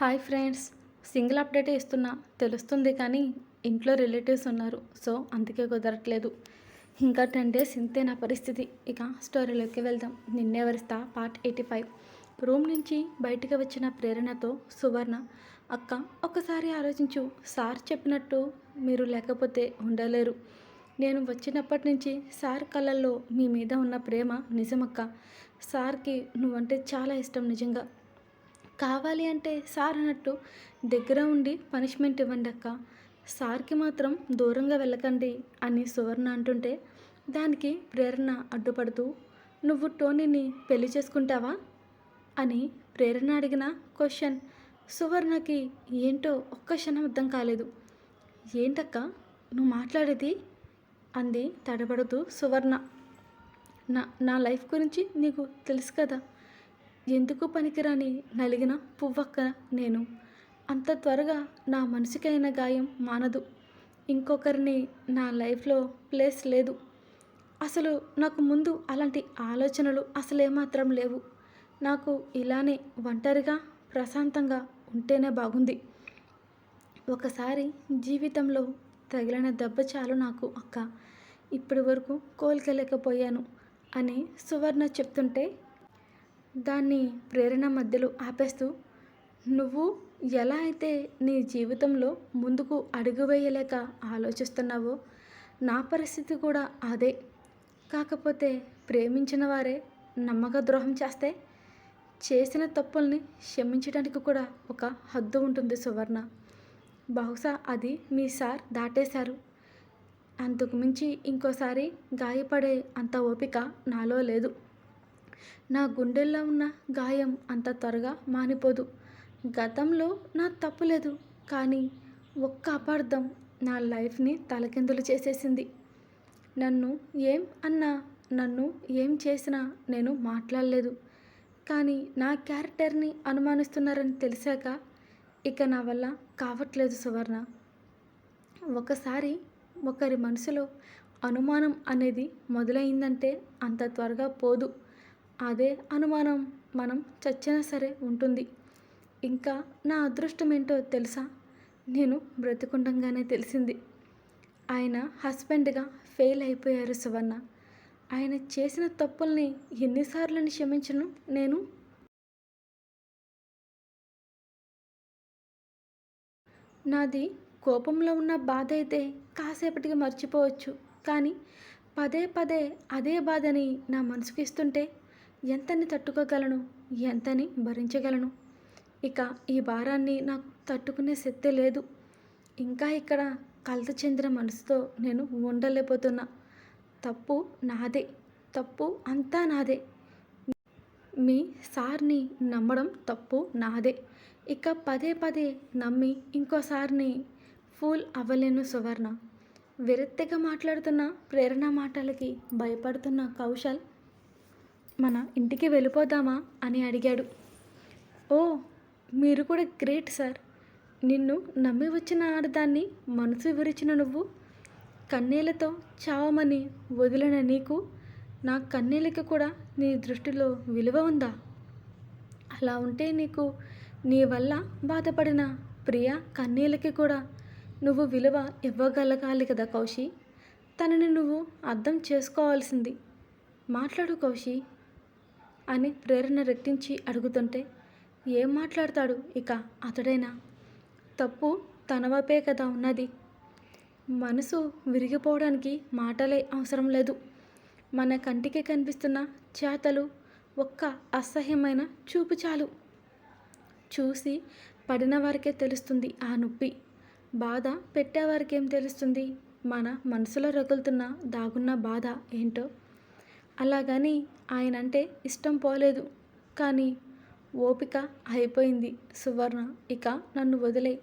Hi friends. Single update ఇస్తున్నా. తెలుస్తుంది కానీ ఇంట్లో రిలేటివ్స్ ఉన్నారు. సో అందుకే కుదరట్లేదు. ఇంకా టెన్ డేస్ ఇంతే నా పరిస్థితి. ఇక స్టోరీలోకి వెళ్దాం. నిన్నే వరిస్తా పార్ట్ ఎయిటీ ఫైవ్. రూమ్ నుంచి బయటికి వచ్చిన ప్రేరణతో సువర్ణ అక్క ఒకసారి ఆలోచించు. సార్ చెప్పినట్టు మీరు లేకపోతే ఉండలేరు. నేను వచ్చినప్పటి నుంచి సార్ కళ్ళల్లో మీ మీద ఉన్న ప్రేమ నిజమక్క. సార్కి నువ్వంటే చాలా ఇష్టం నిజంగా. కావాలి అంటే సార్ అన్నట్టు దగ్గర ఉండి పనిష్మెంట్ ఇవ్వండి అక్క. సార్కి మాత్రం దూరంగా వెళ్ళకండి అని సువర్ణ అంటుంటే దానికి ప్రేరణ అడ్డుపడుతూ నువ్వు టోనీని పెళ్ళి చేసుకుంటావా? అని ప్రేరణ అడిగిన క్వశ్చన్ సువర్ణకి ఏంటో ఒక్క క్షణం అర్థం కాలేదు. ఏంటక్క నువ్వు మాట్లాడేది? అంది తడబడుతూ సువర్ణ. నా నా లైఫ్ గురించి నీకు తెలుసు కదా ఎందుకు పనికిరాని నలిగిన పువ్వక్క నేను? అంత త్వరగా నా మనసుకైన గాయం మానదు. ఇంకొకరిని నా లైఫ్లో ప్లేస్ లేదు. అసలు నాకు ముందు అలాంటి ఆలోచనలు అసలేమాత్రం లేవు. నాకు ఇలానే ఒంటరిగా ప్రశాంతంగా ఉంటేనే బాగుంది. ఒకసారి జీవితంలో తగిలిన దెబ్బ చాలు నాకు అక్క. ఇప్పటి వరకు కోలుకోలేకపోయాను అని సువర్ణ చెప్తుంటే దాన్ని ప్రేరణ మధ్యలో ఆపేస్తూ నువ్వు ఎలా అయితే నీ జీవితంలో ముందుకు అడుగు వేయలేక ఆలోచిస్తున్నావో నా పరిస్థితి కూడా అదే. కాకపోతే ప్రేమించిన వారే నమ్మక ద్రోహం చేస్తే చేసిన తప్పుల్ని క్షమించడానికి కూడా ఒక హద్దు ఉంటుంది సువర్ణ. బహుశా అది మీ సార్ దాటేశారు. అంతకు మించి ఇంకోసారి గాయపడే అంత ఓపిక నాలో లేదు. నా గుండెల్లో ఉన్న గాయం అంత త్వరగా మానిపోదు. గతంలో నా తప్పు లేదు కానీ ఒక్క అపార్థం నా లైఫ్ని తలకిందులు చేసేసింది. నన్ను ఏం అన్నా నన్ను ఏం చేసినా నేను మాట్లాడలేదు. కానీ నా క్యారెక్టర్ని అనుమానిస్తున్నారని తెలిసాక ఇక నా వల్ల కావట్లేదు సువర్ణ. ఒకసారి ఒకరి మనసులో అనుమానం అనేది మొదలైందంటే అంత త్వరగా పోదు. అదే అనుమానం మనం చచ్చినా సరే ఉంటుంది. ఇంకా నా అదృష్టం ఏంటో తెలుసా? నేను బ్రతికుండంగానే తెలిసింది. ఆయన హస్బెండ్గా ఫెయిల్ అయిపోయారు సువర్ణ. ఆయన చేసిన తప్పుల్ని ఎన్నిసార్లని క్షమించను నేను? నాది కోపంలో ఉన్న బాధ అయితే కాసేపటికి మర్చిపోవచ్చు. కానీ పదే పదే అదే బాధని నా మనసుకు ఇస్తుంటే ఎంతని తట్టుకోగలను? ఎంతని భరించగలను? ఇక ఈ భారాన్ని నాకు తట్టుకునే శక్తి లేదు. ఇంకా ఇక్కడ కలత చెందిన మనసుతో నేను ఉండలేకపోతున్నా. తప్పు నాదే. తప్పు అంతా నాదే. మీ సార్ని నమ్మడం తప్పు నాదే. ఇక పదే పదే నమ్మి ఇంకోసారిని ఫూల్ అవ్వలేను సువర్ణ. విరక్తిగా మాట్లాడుతున్న ప్రేరణ మాటలకి భయపడుతున్న కౌశల్ మన ఇంటికి వెళ్ళిపోదామా అని అడిగాడు. ఓ మీరు కూడా గ్రేట్ సార్. నిన్ను నమ్మి వచ్చిన ఆడదాన్ని మనసు విరిచిన నువ్వు. కన్నీళ్ళతో చావమని వదిలిన నీకు నా కన్నీళ్ళకి కూడా నీ దృష్టిలో విలువ ఉందా? అలా ఉంటే నీకు నీ వల్ల బాధపడిన ప్రియ కన్నీళ్ళకి కూడా నువ్వు విలువ ఇవ్వగలగాలి కదా కౌశి. తనని నువ్వు అర్థం చేసుకోవాల్సింది. మాట్లాడు కౌశి. అని ప్రేరణ రెట్టించి అడుగుతుంటే ఏం మాట్లాడతాడు? ఇక అతడైనా? తప్పు తనవపే కదా ఉన్నది. మనసు విరిగిపోవడానికి మాటలే అవసరం లేదు. మన కంటికి కనిపిస్తున్న చేతలు ఒక్క అసహ్యమైన చూపు చాలు. చూసి పడిన వారికే తెలుస్తుంది ఆ నొప్పి. బాధ పెట్టేవారికేం తెలుస్తుంది? మన మనసులో రగులుతున్న దాగున్న బాధ ఏంటో అలాగని ఆయన అంటే ఇష్టం పోలేదు. కానీ ఓపిక అయిపోయింది. సువర్ణ ఇక నన్ను వదిలే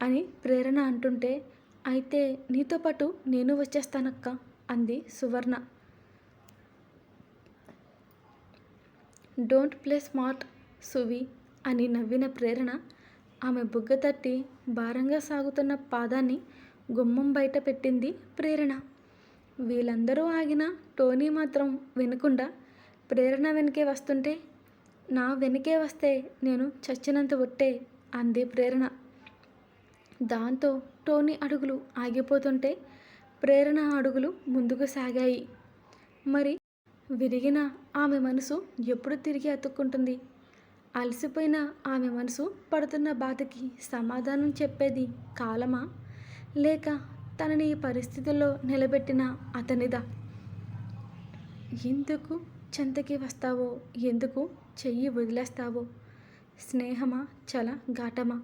అని ప్రేరణ అంటుంటే అయితే నీతో పాటు నేను వచ్చేస్తానక్క అంది సువర్ణ. డోంట్ ప్లే స్మార్ట్ సువి అని నవ్విన ప్రేరణ. ఆమె బుగ్గ తట్టి భారంగా సాగుతున్న పాదాన్ని గుమ్మం బయట పెట్టింది ప్రేరణ. వీళ్ళందరూ ఆగిన టోనీ మాత్రం వినకుండా ప్రేరణ వెనకే వస్తుంటే నా వెనకే వస్తే నేను చచ్చినంత ఒట్టే అంది ప్రేరణ. దాంతో టోనీ అడుగులు ఆగిపోతుంటే ప్రేరణ అడుగులు ముందుకు సాగాయి. మరి విరిగిన ఆమె మనసు ఎప్పుడు తిరిగి అతుక్కుంటుంది? అలసిపోయిన ఆమె మనసు పడుతున్న బాధకి సమాధానం చెప్పేది కాలమా? లేక తనని ఈ పరిస్థితుల్లో నిలబెట్టిన అతనిదా? ఎందుకు చెంతకి వస్తావో ఎందుకు చెయ్యి వదిలేస్తావో? స్నేహమా? చల ఘాటమా?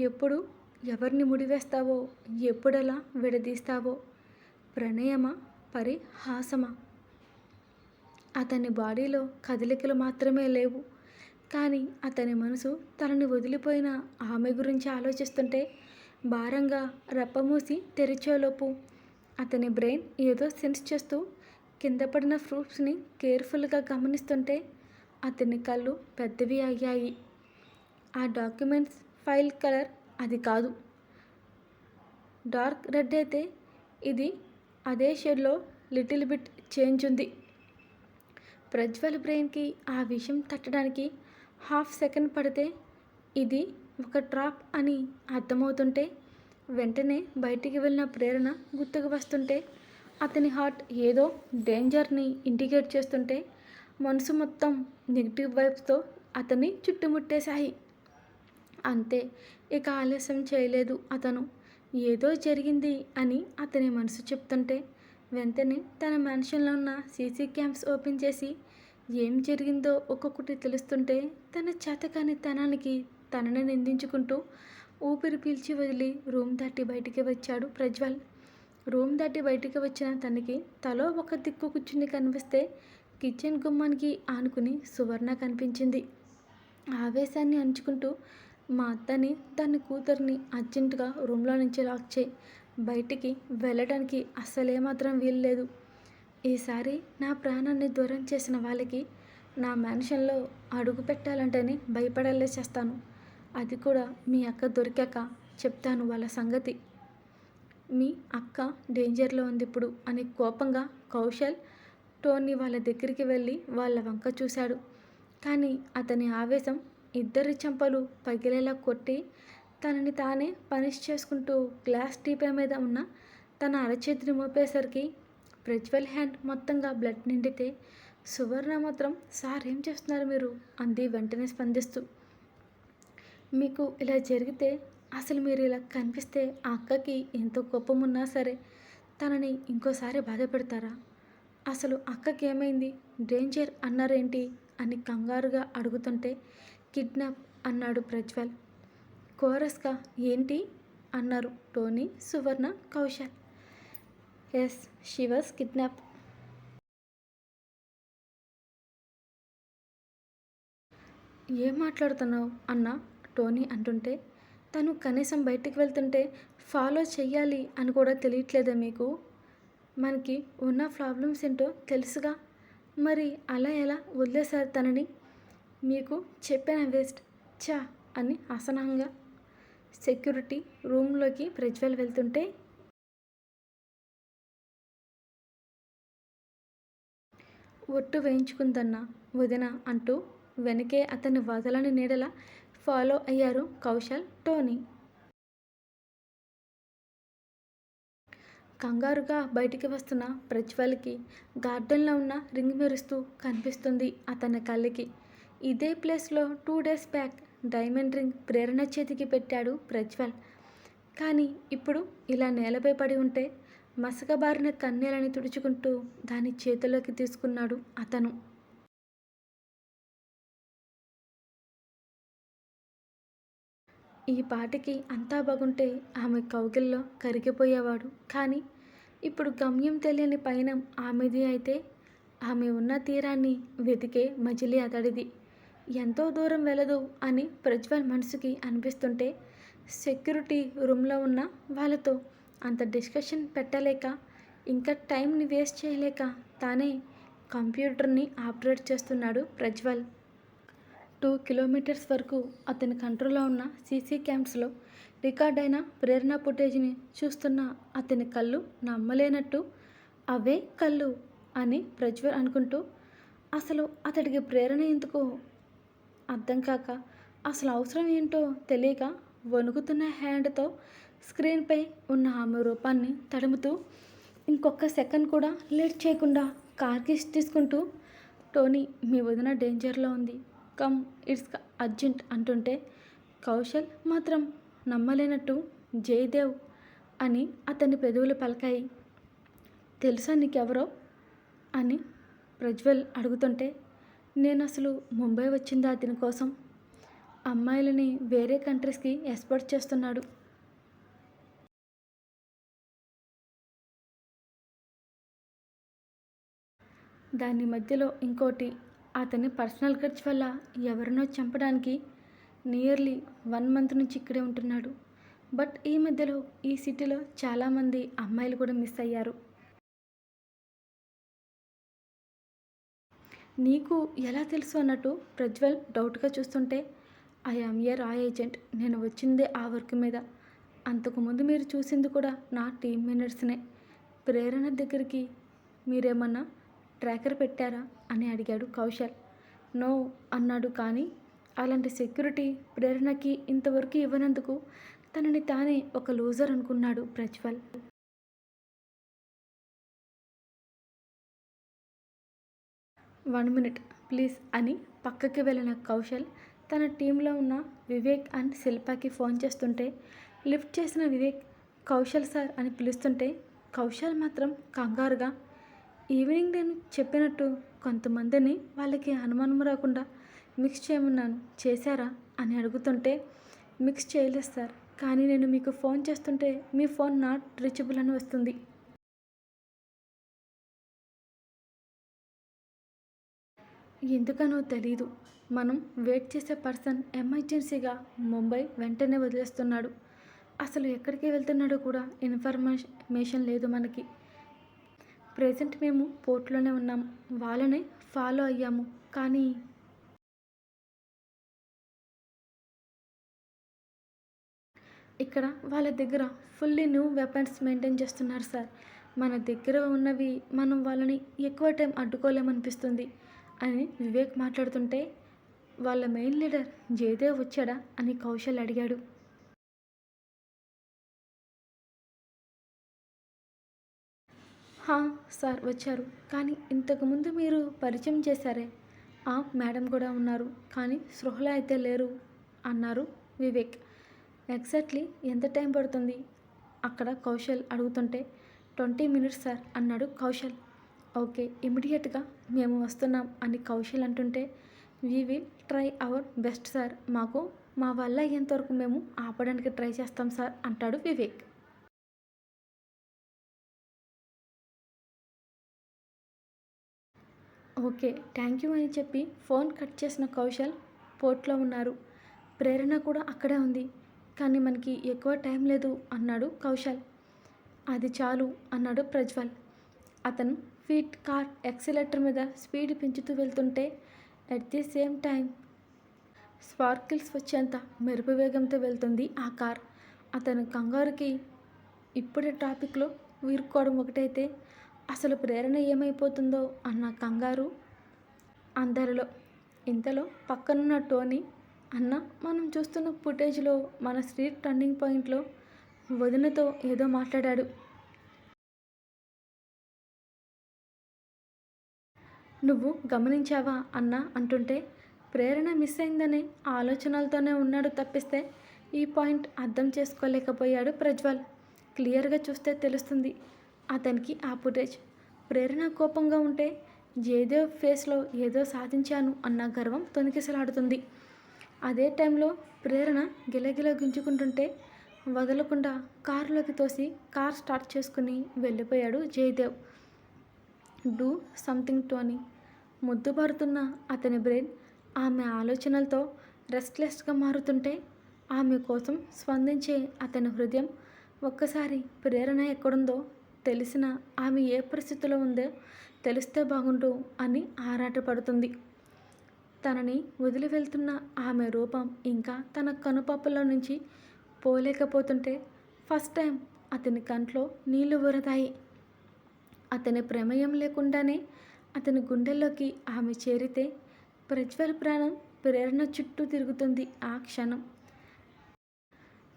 ఎప్పుడు ఎవరిని ముడివేస్తావో ఎప్పుడెలా విడదీస్తావో? ప్రణయమా? పరిహాసమా? అతని బాడీలో కదలికలు మాత్రమే లేవు. కానీ అతని మనసు తనని వదిలిపోయిన ఆమె గురించి ఆలోచిస్తుంటే భారంగా రెప్పమూసి తెరిచేలోపు అతని బ్రెయిన్ ఏదో సెన్స్ చేస్తూ కింద పడిన ఫ్రూట్స్ని కేర్ఫుల్గా గమనిస్తుంటే అతని కళ్ళు పెద్దవి అయ్యాయి. ఆ డాక్యుమెంట్స్ ఫైల్ కలర్ అది కాదు. డార్క్ రెడ్ అయితే ఇది అదే షేడ్లో లిటిల్ బిట్ చేంజ్ ఉంది. ప్రజ్వల్ బ్రెయిన్కి ఆ విషయం తట్టడానికి హాఫ్ సెకండ్ పడితే ఇది ఒక డ్రాప్ అని అర్థమవుతుంటే వెంటనే బయటికి వెళ్ళిన ప్రేరణ గుర్తుకు వస్తుంటే అతని హార్ట్ ఏదో డేంజర్ని ఇండికేట్ చేస్తుంటే మనసు మొత్తం నెగిటివ్ వైబ్స్తో అతన్ని చుట్టుముట్టేశాయి. అంతే ఇక ఆలస్యం చేయలేదు అతను. ఏదో జరిగింది అని అతని మనసు చెప్తుంటే వెంటనే తన మ్యాన్షన్లో ఉన్న సీసీ క్యామ్స్ ఓపెన్ చేసి ఏం జరిగిందో ఒక్కొక్కటి తెలుస్తుంటే తన చేతకాని తనానికి తనని నిందించుకుంటూ ఊపిరి పీల్చి వదిలి రూమ్ దాటి బయటికి వచ్చాడు ప్రజ్వల్. రూమ్ దాటి బయటికి వచ్చిన తనకి తలో ఒక దిక్కు కూర్చుని కనిపిస్తే కిచెన్ గుమ్మానికి ఆనుకుని సువర్ణ కనిపించింది. ఆవేశాన్ని అంచుకుంటూ మా అత్తని తన కూతుర్ని అర్జెంటుగా రూమ్లో నుంచి లాక్ చేయి. బయటికి వెళ్ళడానికి అస్సలేమాత్రం వీలు లేదు ఈసారి నా ప్రాణాన్ని దూరం చేసిన వాళ్ళకి నా మ్యాన్షన్లో అడుగు పెట్టాలంటేనే భయపడలే చేస్తాను. అది కూడా మీ అక్క దొరికాక చెప్తాను వాళ్ళ సంగతి. మీ అక్క డేంజర్లో ఉంది ఇప్పుడు అని కోపంగా కౌశల్ టోనీ వాళ్ళ దగ్గరికి వెళ్ళి వాళ్ళ వంక చూశాడు. కానీ అతని ఆవేశం ఇద్దరి చెంపలు పగిలేలా కొట్టి తనని తానే పనిష్ చేసుకుంటూ గ్లాస్ టీపే మీద ఉన్న తన అరచేతిని మోపేసరికి ప్రజ్వల్ హ్యాండ్ మొత్తంగా బ్లడ్ నిండితే సువర్ణ మాత్రం సార్ ఏం చేస్తున్నారు మీరు? అంది వెంటనే స్పందిస్తూ. మీకు ఇలా జరిగితే అసలు మీరు ఇలా కనిపిస్తే ఆ అక్కకి ఎంతో కోపం ఉన్నా సరే తనని ఇంకోసారి బాధ పెడతారా? అసలు అక్కకి ఏమైంది? డేంజర్ అన్నారేంటి? అని కంగారుగా అడుగుతుంటే కిడ్నాప్ అన్నాడు ప్రజ్వల్. కోరస్గా ఏంటి? అన్నారు Tony Suvarna Kaushal. Yes she kidnap. ఏం మాట్లాడుతున్నావు? అన్నా టోనీ అంటుంటే తను కనీసం బయటికి వెళ్తుంటే ఫాలో చెయ్యాలి అని కూడా తెలియట్లేదా మీకు? మనకి ఉన్న ప్రాబ్లమ్స్ ఏంటో తెలుసుగా. మరి అలా ఎలా వదిలేశారు తనని? మీకు చెప్పిన వేస్ట్? చా అని అసహనంగా సెక్యూరిటీ రూమ్లోకి ప్రజ్వల్ వెళ్తుంటే ఒట్టు వేయించుకుందన్న వదిన అంటూ వెనకే అతన్ని వదలని నీడల ఫాలో అయ్యారు కౌశల్ టోనీ. కంగారుగా బయటికి వస్తున్న ప్రజ్వల్కి గార్డెన్లో ఉన్న రింగ్ మెరుస్తూ కనిపిస్తుంది అతని కళ్ళకి. ఇదే ప్లేస్లో two days back diamond ring Prerana చేతికి పెట్టాడు ప్రజ్వల్. కానీ ఇప్పుడు ఇలా నేలపై పడి ఉంటే మసకబారిన కన్నీలని తుడుచుకుంటూ దాని చేతిలోకి తీసుకున్నాడు అతను. ఈ పాటకి అంతా బాగుంటే ఆమె కౌగిల్లో కరిగిపోయేవాడు. కానీ ఇప్పుడు గమ్యం తెలియని పయనం ఆమెది అయితే ఆమె ఉన్న తీరాన్ని వెతికే మజిలీ అతడిది. ఎంతో దూరం వెళ్ళదు అని ప్రజ్వల్ మనసుకి అనిపిస్తుంటే సెక్యూరిటీ రూమ్లో ఉన్న వాళ్ళతో అంత డిస్కషన్ పెట్టలేక ఇంకా టైంని వేస్ట్ చేయలేక తానే కంప్యూటర్ని ఆపరేట్ చేస్తున్నాడు ప్రజ్వల్. టూ కిలోమీటర్స్ వరకు అతని కంట్రోల్లో ఉన్న సీసీ క్యామ్స్లో రికార్డ్ అయిన ప్రేరణ ఫుటేజ్ని చూస్తున్న అతని కళ్ళు నమ్మలేనట్టు అవే కళ్ళు అని ప్రజ్వల్ అనుకుంటూ అసలు అతడికి ప్రేరణ ఎందుకు? అర్థం కాక అసలు అవసరం ఏంటో తెలియక వణుకుతున్న హ్యాండ్తో స్క్రీన్పై ఉన్న ఆమె రూపాన్ని తడుముతూ ఇంకొక సెకండ్ కూడా లేట్ చేయకుండా కార్ తీసుకుంటూ టోనీ మీ వదిన డేంజర్లో ఉంది. కమ్ ఇట్స్ అర్జెంట్ అంటుంటే కౌశల్ మాత్రం నమ్మలేనట్టు జయదేవ్ అని అతని పెదవులు పలకాయి. తెలుసా నీకెవరో? అని ప్రజ్వల్ అడుగుతుంటే నేను అసలు ముంబై వచ్చిందా అతని కోసం అమ్మాయిలని వేరే కంట్రీస్కి ఎక్స్పోర్ట్ చేస్తున్నాడు. దాని మధ్యలో ఇంకోటి అతని పర్సనల్ ఖర్చు వల్ల ఎవరినో చంపడానికి నియర్లీ వన్ మంత్ నుంచి ఇక్కడే ఉంటున్నాడు. బట్ ఈ మధ్యలో ఈ సిటీలో చాలామంది అమ్మాయిలు కూడా మిస్ అయ్యారు. నీకు ఎలా తెలుసు అన్నట్టు ప్రజ్వల్ డౌట్గా చూస్తుంటే ఐ ఆమ్ ఏ రా ఏజెంట్ నేను వచ్చిందే ఆ వర్క్ మీద. అంతకుముందు మీరు చూసింది కూడా నా టీమ్ మెంబర్స్నే. ప్రేరణ దగ్గరికి మీరేమన్నా ట్రాకర్ పెట్టారా? అని అడిగాడు కౌశల్. నో అన్నాడు కానీ అలాంటి సెక్యూరిటీ ప్రేరణకి ఇంతవరకు ఇవ్వనందుకు తనని తానే ఒక లూజర్ అనుకున్నాడు ప్రజ్వల్. వన్ మినిట్ ప్లీజ్ అని పక్కకి వెళ్ళిన కౌశల్ తన టీంలో ఉన్న వివేక్ అండ్ శిల్పాకి ఫోన్ చేస్తుంటే లిఫ్ట్ చేసిన వివేక్ కౌశల్ సార్ అని పిలుస్తుంటే కౌశల్ మాత్రం కంగారుగా ఈవినింగ్ నేను చెప్పినట్టు కొంతమందిని వాళ్ళకి అనుమానం రాకుండా మిక్స్ చేయమన్నాను చేశారా అని అడుగుతుంటే మిక్స్ చేయలేదు సార్. కానీ నేను మీకు ఫోన్ చేస్తుంటే మీ ఫోన్ నాట్ రీచబుల్ అని వస్తుంది. ఎందుకనో తెలీదు. మనం వెయిట్ చేసే పర్సన్ ఎమర్జెన్సీగా ముంబై వెంటనే వదిలేస్తున్నాడు. అసలు ఎక్కడికి వెళ్తున్నాడో కూడా ఇన్ఫర్మేషన్ లేదు మనకి. ప్రెజెంట్ మేము పోర్ట్లోనే ఉన్నాం. వాళ్ళనే ఫాలో అయ్యాము. కానీ ఇక్కడ వాళ్ళ దగ్గర ఫుల్లీ న్యూ వెపన్స్ మెయింటైన్ చేస్తున్నారు సార్. మన దగ్గర ఉన్నవి మనం వాళ్ళని ఎక్కువ టైం అడ్డుకోలేమనిపిస్తుంది అని వివేక్ మాట్లాడుతుంటే వాళ్ళ మెయిన్ లీడర్ జయదేవ్ వచ్చాడా అని కౌశల్ అడిగాడు. హా సార్ వచ్చారు. కానీ ఇంతకుముందు మీరు పరిచయం చేశారే. ఆ మేడం కూడా ఉన్నారు. కానీ సృహలో అయితే లేరు అన్నారు వివేక్. ఎగ్జాక్ట్లీ ఎంత టైం పడుతుంది? అక్కడ కౌశల్ అడుగుతుంటే ట్వంటీ మినిట్స్ సార్ అన్నాడు కౌశల్. ఓకే ఇమీడియట్గా మేము వస్తున్నాం అని కౌశల్ అంటుంటే we will try our best sir. మాకు మా వల్ల అయ్యేంతవరకు మేము ఆపడానికి ట్రై చేస్తాం సార్ అంటాడు వివేక్. ఓకే థ్యాంక్ యూ అని చెప్పి ఫోన్ కట్ చేసిన కౌశల్ పోర్ట్లో ఉన్నారు. ప్రేరణ కూడా అక్కడే ఉంది. కానీ మనకి ఎక్కువ టైం లేదు అన్నాడు కౌశల్. అది చాలు అన్నాడు ప్రజ్వల్. అతను ఫీట్ కార్ ఎక్సిలేటర్ మీద స్పీడ్ పెంచుతూ వెళ్తుంటే at the same time sparkles వచ్చేంత మెరుపు వేగంతో వెళ్తుంది ఆ కార్. అతను కంగారుకి ఇప్పుడే ట్రాఫిక్లో వీరుకోవడం ఒకటైతే అసలు ప్రేరణ ఏమైపోతుందో అన్న కంగారు అందరిలో. ఇంతలో పక్కనున్న టోనీ అన్న మనం చూస్తున్న ఫుటేజ్లో మన స్ట్రీట్ టర్నింగ్ పాయింట్లో వదినతో ఏదో మాట్లాడాడు. నువ్వు గమనించావా అన్న? అంటుంటే ప్రేరణ మిస్ అయిందనే ఆలోచనలతోనే ఉన్నాడు తప్పిస్తే ఈ పాయింట్ అర్థం చేసుకోలేకపోయాడు ప్రజ్వల్. క్లియర్గా చూస్తే తెలుస్తుంది అతనికి ఆ ఫుటేజ్ ప్రేరణ కోపంగా ఉంటే జయదేవ్ ఫేస్లో ఏదో సాధించాను అన్న గర్వం తొనికిసలాడుతుంది అదే టైంలో ప్రేరణ గిలగిల గుంజుకుంటుంటే వదలకుండా కారులోకి తోసి కార్ స్టార్ట్ చేసుకుని వెళ్ళిపోయాడు జయదేవ్. డూ సంథింగ్ టోని ముద్దుబారుతున్న అతని బ్రెయిన్ ఆమె ఆలోచనలతో రెస్ట్లెస్గా మారుతుంటే ఆమె కోసం స్పందించే అతని హృదయం ఒక్కసారి ప్రేరణ ఎక్కడుందో తెలిసిన ఆమె ఏ పరిస్థితిలో ఉందో తెలిస్తే బాగుండు అని ఆరాటపడుతుంది. తనని వదిలి వెళ్తున్న ఆమె రూపం ఇంకా తన కనుపాపల్లో నుంచి పోలేకపోతుంటే ఫస్ట్ టైం అతని కంట్లో నీళ్ళు ఊరతాయి. అతని ప్రమేయం లేకుండానే అతని గుండెల్లోకి ఆమె చేరితే ప్రజ్వల్ ప్రాణం ప్రేరణ చుట్టూ తిరుగుతుంది ఆ క్షణం.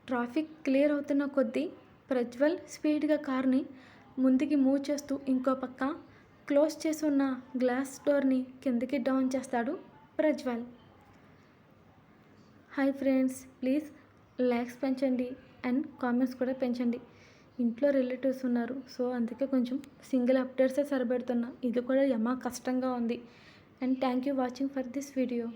ట్రాఫిక్ క్లియర్ అవుతున్న కొద్దీ ప్రజ్వల్ స్పీడ్గా కార్ని ముందుకి మూవ్ చేస్తూ ఇంకో పక్క క్లోజ్ చేసి ఉన్న గ్లాస్ డోర్ని కిందకి డౌన్ చేస్తాడు Prajwal. Hi friends please likes పెంచండి అండ్ కామెంట్స్ కూడా పెంచండి. ఇంట్లో రిలేటివ్స్ ఉన్నారు సో అందుకే కొంచెం సింగిల్ అప్డేట్సే సరిపెడుతున్నా. ఇది కూడా యమా కష్టంగా ఉంది. And thank you watching for this video.